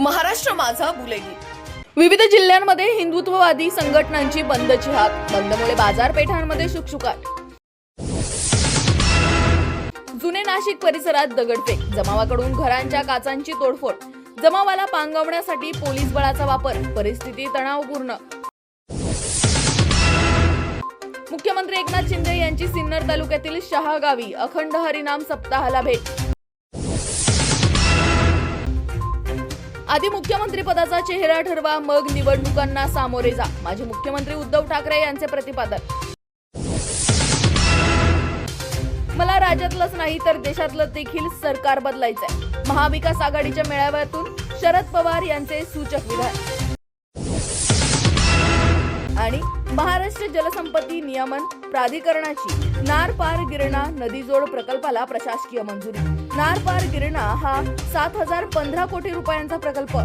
महाराष्ट्र माझा बुलेगी विविध जिल्ह्यांमध्ये हिंदुत्ववादी संघटनांची बंदची हाक बंदमुळे बाजारपेठांमध्ये शुकशुकाट. जुने नाशिक परिसरात दगडफेक. जमावाकडून घरांच्या काचांची तोडफोड. जमावाला पांगवण्यासाठी पोलीस बळाचा वापर. परिस्थिती तणावपूर्ण. मुख्यमंत्री एकनाथ शिंदे यांची सिन्नर तालुक्यातील शहागावी. अखंड हरिनाम सप्ताहाला भेट. आधी मुख्यमंत्री पदाचा चेहरा ठरवा मग निवडणुकांना सामोरे जा. माजी मुख्यमंत्री उद्धव ठाकरे यांचे प्रतिपादन. मला राज्यातलंच नाही तर देशातलं देखील सरकार बदलायचंय. महाविकास आघाडीच्या मेळाव्यातून शरद पवार यांचे सूचक विधान महाराष्ट्र जलसंपत्ती नियमन प्राधिकरणाची नार पार गिरणा नदीजोड प्रकल्पाला प्रशासकीय मंजुरी. नार पार गिरणा हा सात हजार पंधरा कोटी रुपयांचा प्रकल्प.